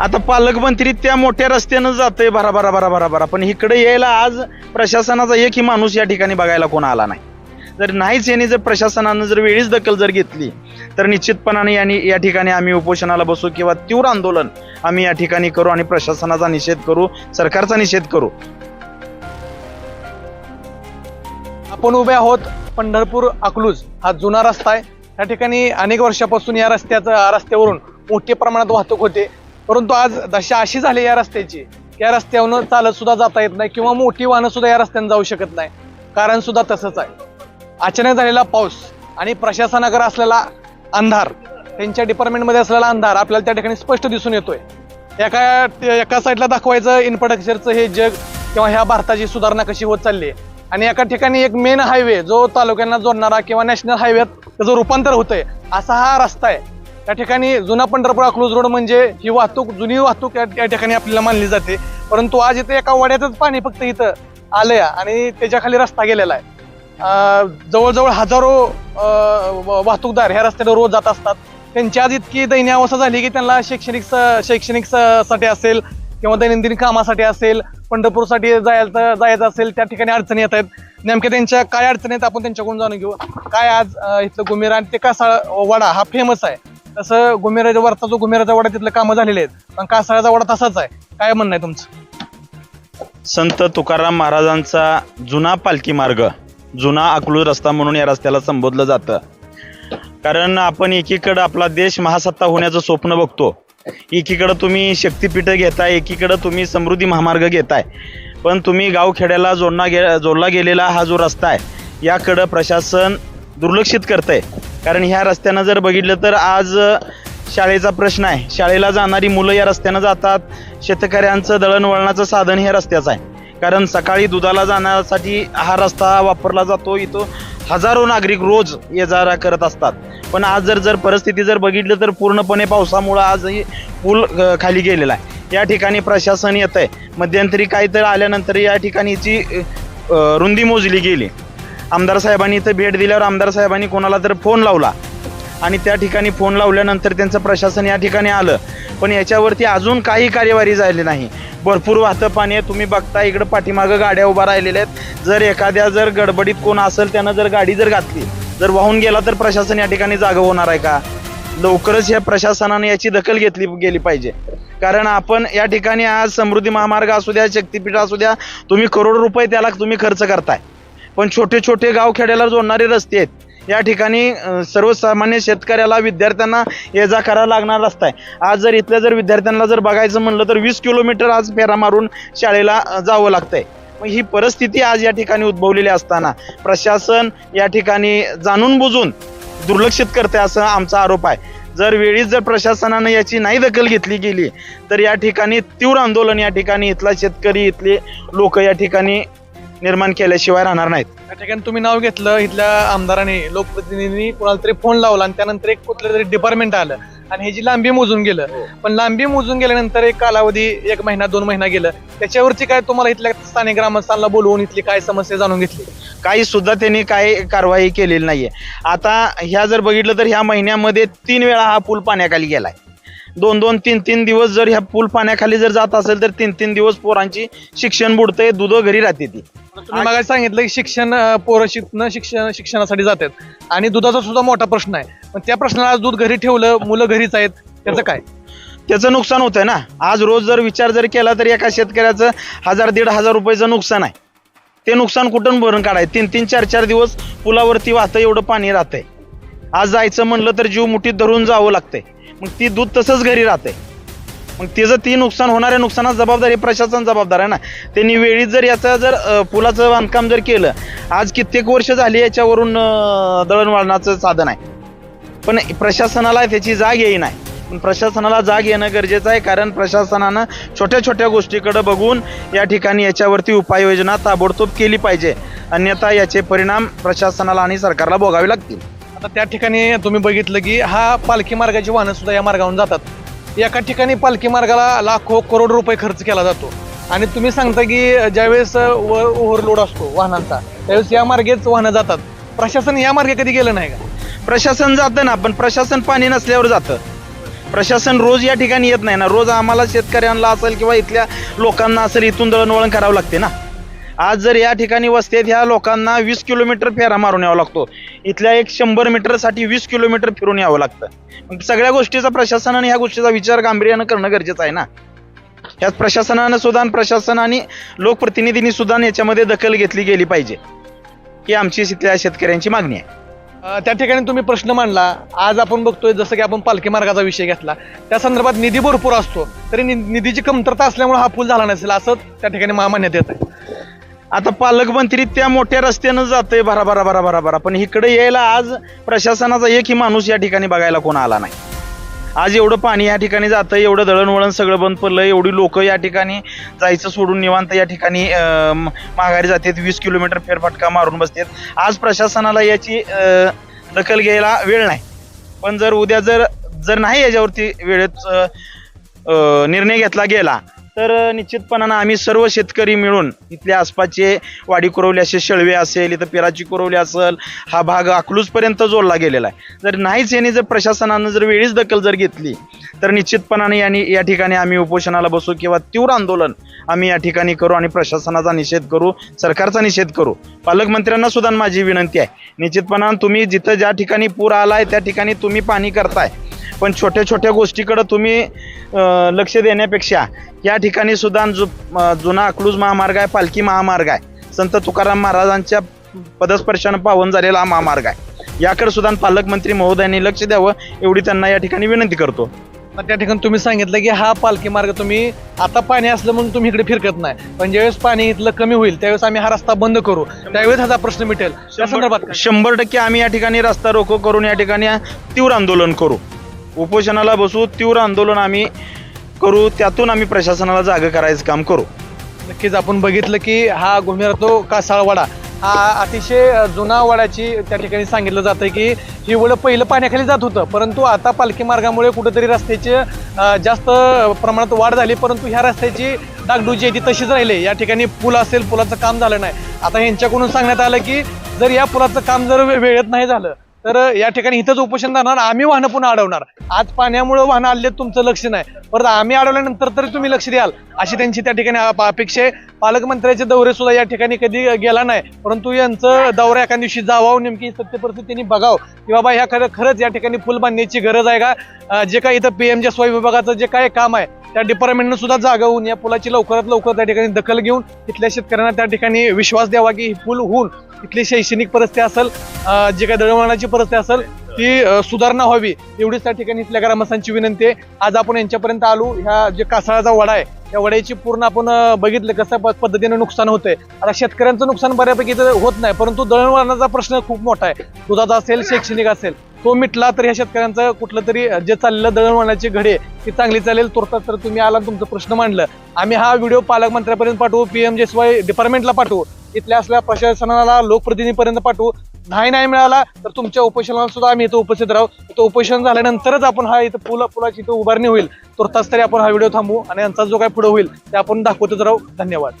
आता पालकमंत्री त्या मोठ्या रस्त्यानं जातंय भरा भरा भरा भरा भरा. पण इकडे यायला आज प्रशासनाचा एकही माणूस या ठिकाणी बघायला कोण आला नाही. जर नाहीच यांनी जर प्रशासनानं जर वेळीच दखल जर घेतली तर निश्चितपणाने यांनी या ठिकाणी आम्ही उपोषणाला बसू किंवा तीव्र आंदोलन आम्ही या ठिकाणी करू आणि प्रशासनाचा निषेध करू सरकारचा निषेध करू. आपण उभे आहोत पंढरपूर अकलूज. हा जुना रस्ता आहे. या ठिकाणी अनेक वर्षापासून या रस्त्याचं रस्त्यावरून मोठ्या प्रमाणात वाहतूक होते. परंतु आज दशा अशी झाली या रस्त्याची की या रस्त्यावरून चालत सुद्धा जाता येत नाही किंवा मोठी वाहनं सुद्धा या रस्त्याने जाऊ शकत नाही. कारण सुद्धा तसंच आहे. अचानक झालेला पाऊस आणि प्रशासनाकडे असलेला अंधार त्यांच्या डिपार्टमेंटमध्ये असलेला अंधार आपल्याला त्या ठिकाणी स्पष्ट दिसून येतोय. एका एका साईडला दाखवायचं इन्फ्रास्ट्रक्चरचं हे जग किंवा ह्या भारताची सुधारणा कशी होत चालली आहे. आणि एका ठिकाणी एक मेन हायवे जो तालुक्यांना जोडणारा किंवा नॅशनल हायवेत त्याचं रूपांतर होतंय असा हा रस्ता आहे. त्या ठिकाणी जुना पंढरपूर अकलूज रोड म्हणजे ही वाहतूक जुनी वाहतूक या ठिकाणी आपल्याला मानली जाते. परंतु आज इथे एका वाड्यातच पाणी फक्त इथं आलंय आणि त्याच्याखाली रस्ता गेलेला आहे. जवळजवळ हजारो व- वाहतूकदार ह्या रस्त्यावर रोज जात असतात. त्यांची आज इतकी दयनीय अवस्था झाली की त्यांना शैक्षणिक स- शैक्षणिक स- साठी असेल किंवा दैनंदिन कामासाठी असेल पंढरपूरसाठी जायचं जायचं असेल त्या ठिकाणी अडचणी येत आहेत. नेमक्या त्यांच्या काय अडचणी आहेत आपण त्यांच्याकडून जाणून घेऊ. काय आज इथलं गुमेर आणि ते कासाळ वडा हा फेमस आहे. तसं गुमेराच्या वरचा जो गुमेराचा वडा तिथलं कामं झालेले आहेत. पण कासाळाचा वडा तसाच आहे. काय म्हणणं आहे तुमचं? संत तुकाराम महाराजांचा जुना पालखी मार्ग जुना अकलूज रस्ता म्हणून या रस्त्याला संबोधलं जातं. कारण आपण एकीकडं आपला देश महासत्ता होण्याचं स्वप्न बघतो. एकीकडं तुम्ही शक्तिपीठं घेताय एकीकडं तुम्ही समृद्धी महामार्ग घेताय. पण तुम्ही गावखेड्याला जोडणा गे जोडला गेलेला हा जो रस्ता आहे याकडं प्रशासन दुर्लक्षित करतंय. कारण ह्या रस्त्यानं जर बघितलं तर आज शाळेचा प्रश्न आहे. शाळेला जाणारी मुलं या रस्त्यानं जातात. शेतकऱ्यांचं दळणवळणाचं साधन हे रस्त्याचं आहे. कारण सकाळी दुधाला जाण्यासाठी हा रस्ता वापरला जातो. इथं हजारो नागरिक रोज ये जा करत असतात. पण आज जर जर परिस्थिती जर बघितलं तर पूर्णपणे पावसामुळं आजही पूल खाली गेलेला आहे. या ठिकाणी प्रशासन येत आहे मध्यंतरी काहीतरी आल्यानंतर या ठिकाणीची रुंदी मोजली गेली. आमदार साहेबांनी इथं भेट दिल्यावर आमदार साहेबांनी कोणाला तर फोन लावला. आणि त्या ठिकाणी फोन लावल्यानंतर त्यांचं प्रशासन या ठिकाणी आलं. पण याच्यावरती अजून काही कार्यवाही झाली नाही. भरपूर वाहतं पाणी आहे. तुम्ही बघता इकडं पाठीमागं गाड्या उभा राहिलेल्या आहेत. जर एखाद्या जर गडबडीत कोण असेल त्यानं जर गाडी जर घातली जर वाहून गेला तर प्रशासन या ठिकाणी जागा होणार आहे का? लवकरच या प्रशासनाने याची दखल घेतली गेली पाहिजे. कारण आपण या ठिकाणी आज समृद्धी महामार्ग असू द्या शक्तीपीठ असू द्या तुम्ही करोड रुपये त्याला तुम्ही खर्च करताय. पण छोटे छोटे गावखेड्याला जोडणारे रस्ते आहेत. या ठिकाणी सर्वसामान्य शेतकऱ्याला विद्यार्थ्यांना ये जा करायला लागणार रस्ता आहे. आज जर इथल्या जर विद्यार्थ्यांना जर बघायचं म्हणलं तर वीस किलोमीटर आज फेरा मारून शाळेला जावं लागतंय. मग ही परिस्थिती आज या ठिकाणी उद्भवलेली असताना प्रशासन या ठिकाणी जाणून बुजून दुर्लक्षित करते असं आमचा आरोप आहे. जर वेळीच जर प्रशासनानं याची नाही दखल घेतली गेली तर या ठिकाणी तीव्र आंदोलन या ठिकाणी इथला शेतकरी इथले लोक या ठिकाणी निर्माण केल्याशिवाय राहणार नाहीत. त्या ठिकाणी तुम्ही नाव घेतलं इथल्या आमदारांनी लोकप्रतिनिधींनी कोणाला तरी फोन लावला आणि त्यानंतर एक कुठलं तरी डिपार्टमेंट आलं. आणि ह्याची लांबी मोजून गेलं पण लांबी मोजून गेल्यानंतर एक कालावधी एक महिना दोन महिना गेलं. त्याच्यावरची काय तुम्हाला इथल्या स्थानिक ग्रामस्थांना बोलवून इथली काय समस्या जाणून घेतली? काही सुद्धा त्यांनी काय कारवाई केलेली नाहीये. आता ह्या जर बघितलं तर ह्या महिन्यामध्ये तीन वेळा हा पूल पाण्याखाली गेलाय. दोन दोन तीन तीन दिवस जर ह्या पूल पाण्याखाली जर जात असेल तर तीन तीन दिवस पोरांची शिक्षण बुडतंय दुध घरी राहते ती. तुम्ही मागे सांगितलं की शिक्षण अं, पोरं शिकणं शिक्षण शिक्षणासाठी जातात. आणि दुधाचा सुद्धा मोठा प्रश्न आहे. पण त्या प्रश्नाला आज दूध घरी ठेवलं मुलं घरीच आहेत त्याचं काय? त्याचं नुकसान होतंय ना. आज रोज जर विचार जर केला तर एका शेतकऱ्याचं हजार दीड हजार रुपयाचं नुकसान आहे. ते नुकसान कुठून भरून काढाय? तीन तीन चार चार दिवस पुलावरती वाहतं एवढं पाणी राहतंय. आज जायचं म्हणलं तर जीव मुठीत धरून जावं लागतंय. मग ती दूध तसंच घरी राहते. मग त्याचं ती नुकसान होणाऱ्या नुकसानात जबाबदारी प्रशासन जबाबदार आहे ना. त्यांनी वेळीच जर याचं जर पुलाचं बांधकाम जर केलं आज कित्येक वर्ष झाली याच्यावरून दळणवळणाचं साधन आहे. पण प्रशासनाला त्याची जाग येई नाही. पण प्रशासनाला जाग येणं गरजेचं आहे कारण प्रशासनानं छोट्या छोट्या गोष्टीकडे बघून या ठिकाणी याच्यावरती उपाययोजना ताबडतोब केली पाहिजे. अन्यथा याचे परिणाम प्रशासनाला आणि सरकारला भोगावे लागतील. आता त्या ठिकाणी तुम्ही बघितलं की हा पालखी मार्गाची वाहनं सुद्धा या मार्गावरून जातात. एका ठिकाणी पालखी मार्गाला लाखो करोड रुपये खर्च केला जातो. आणि तुम्ही सांगता की ज्यावेळेस ओव्हरलोड असतो वाहनांचा त्यावेळेस या मार्गेच वाहनं जातात. प्रशासन या मार्गे कधी गेलं नाही का? प्रशासन जातं ना पण प्रशासन पाणी नसल्यावर जातं. प्रशासन रोज या ठिकाणी येत नाही ना. रोज आम्हाला शेतकऱ्यांना असेल किंवा इथल्या लोकांना असेल इथून दळणवळण करावं लागते ना. आज जर या ठिकाणी वस्तीत ह्या लोकांना वीस किलोमीटर फेरा मारून यावा लागतो. इथल्या एक शंभर मीटरसाठी वीस किलोमीटर फिरून यावं लागतं. सगळ्या गोष्टीचा प्रशासनाने ह्या गोष्टीचा विचार गांभीर्यानं करणं गरजेचं आहे ना? ह्यात प्रशासनानं सुद्धा प्रशासन आणि लोकप्रतिनिधींनी सुद्धा याच्यामध्ये दखल घेतली गेली पाहिजे. ही आमची इथल्या शेतकऱ्यांची मागणी आहे. त्या ठिकाणी तुम्ही प्रश्न मांडला. आज आपण बघतोय जसं की आपण पालखी मार्गाचा विषय घेतला. त्या संदर्भात निधी भरपूर असतो. तरी नि- निधीची कमतरता असल्यामुळे हा पूल झाला नसेल असं त्या ठिकाणी महामान्यात येत आहे. आता पालकमंत्री त्या मोठ्या रस्त्यानं जातोय भरा भरा भरा भरा भरा. पण इकडे यायला आज प्रशासनाचा एकही माणूस या ठिकाणी बघायला कोण आला नाही. आज एवढं पाणी या ठिकाणी जातं एवढं दळणवळण सगळं बंद पडलं एवढी लोक या ठिकाणी जायचं सोडून निवांत या ठिकाणी म- माघारी जातात वीस किलोमीटर फेरफटका मारून बसतात. आज प्रशासनाला याची दखल घ्यायला वेळ नाही. पण जर उद्या जर जर नाही याच्यावरती वेळेत निर्णय घेतला गेला तर निश्चितपणानं आम्ही सर्व शेतकरी मिळून इथल्या आसपासचे वाडी कुरवले असेल शेळवे असेल इथं पिराची कुरवली असेल हा भाग अकलूजपर्यंत जोडला गेलेला आहे. जर नाहीच यांनी जर प्रशासनानं जर वेळीच दखल जर घेतली तर निश्चितपणाने यांनी या ठिकाणी आम्ही उपोषणाला बसू किंवा तीव्र आंदोलन आम्ही या ठिकाणी करू आणि प्रशासनाचा निषेध करू सरकारचा निषेध करू. पालकमंत्र्यांना सुद्धा माझी विनंती आहे. निश्चितपणानं तुम्ही जिथं ज्या ठिकाणी पूर आला आहे त्या ठिकाणी तुम्ही पाणी करताय. पण छोट्या छोट्या गोष्टीकडे तुम्ही लक्ष देण्यापेक्षा या ठिकाणी सुद्धा जो जुना अकलूज महामार्ग आहे पालखी महामार्ग आहे. संत तुकाराम महाराजांच्या पदस्पर्शानं पावन झालेला हा महामार्ग आहे. याकडे सुद्धा पालकमंत्री महोदयांनी लक्ष द्यावं एवढी त्यांना या ठिकाणी विनंती करतो. मग त्या ठिकाणी तुम्ही सांगितलं की हा पालखी मार्ग तुम्ही आता पाणी असलं म्हणून तुम्ही इकडे फिरकत नाही. पण ज्यावेळेस पाणी इथलं कमी होईल त्यावेळेस आम्ही हा रस्ता बंद करू. त्यावेळेस ह्याचा प्रश्न मिटेल. त्या संदर्भात? शंभर टक्के आम्ही या ठिकाणी रस्ता रोको करून या ठिकाणी तीव्र आंदोलन करू. उपोषणाला बसू तीव्र आंदोलन आम्ही करू त्यातून आम्ही प्रशासनाला जागं करायचं काम करू. नक्कीच आपण बघितलं की हा घुमेरा तो कासाळवाडा हा अतिशय जुना वाड्याची त्या ठिकाणी सांगितलं जातं की ही वड पहिलं पाण्याखाली जात होतं परंतु आता पालखी मार्गामुळे कुठेतरी रस्त्याची जास्त प्रमाणात वाढ झाली परंतु ह्या रस्त्याची डागडुजी आहे ती तशीच राहिली. या ठिकाणी पूल असेल पुलाचं काम झालं नाही. आता यांच्याकडून सांगण्यात आलं की जर या पुलाचं काम जर वे- वेळेत नाही झालं तर या ठिकाणी इथंच उपोषण जाणार आम्ही वाहनं पुन्हा अडवणार. आज पाण्यामुळे वाहनं आले तुमचं लक्ष नाही. परत आम्ही अडवल्यानंतर तरी तुम्ही लक्ष द्याल अशी त्यांची त्या ठिकाणी अपेक्षा आहे. पालकमंत्र्याचे दौरे सुद्धा या ठिकाणी कधी गेला नाही. परंतु यांचं दौरा एका दिवशी जावावं नेमकी सत्य परिस्थितीने बघावं. की बाबा ह्या खरं खरंच या ठिकाणी पूल बांधण्याची गरज आहे का? जे काही इथं पीएमच्या स्वय विभागाचं जे काही काम आहे त्या डिपार्टमेंटनं सुद्धा जागा होऊन या पुलाची लवकरात लवकर त्या ठिकाणी दखल घेऊन इथल्या शेतकऱ्यांना त्या ठिकाणी विश्वास द्यावा की ही पूल होऊन इथली शैक्षणिक परिस्थिती असेल जी जे काही दळणवळणाची परिस्थिती असेल ती सुधारणा व्हावी. एवढीच त्या ठिकाणी इथल्या ग्रामस्थांची विनंती आहे. आज आपण यांच्यापर्यंत आलो. ह्या जे कासाळाचा वडा आहे या वड्याची पूर्ण आपण बघितलं कसं प- पद्धतीने नुकसान होतंय. आता शेतकऱ्यांचं नुकसान बऱ्यापैकी होत नाही परंतु दळणवळणाचा प्रश्न खूप मोठा आहे. दुधाचा असेल शैक्षणिक असेल तो मिटला तर ह्या शेतकऱ्यांचं कुठलं तरी जे चाललेलं दळणवळणाची घडे ती चांगली चालेल तुर्तात तर तुम्ही आला तुमचा तुमचं प्रश्न मांडलं. आम्ही हा व्हिडिओ पालकमंत्र्यापर्यंत पाठवू पीएमजेएसवाय डिपार्टमेंटला पाठवू. इथल्या असल्या प्रशासनाला लोकप्रतिनिधीपर्यंत पाठवू. नाही नाही मिळाला तर तुमच्या उपोषणाला सुद्धा आम्ही इथं उपस्थित राहू. इथं उपोषण झाल्यानंतरच आपण हा इथं पुला पुलाची इथं उभारणी होईल. तुर्तास तरी आपण हा व्हिडिओ थांबवू आणि यांचा जो काय पुढे होईल ते आपण दाखवतच राहू. धन्यवाद.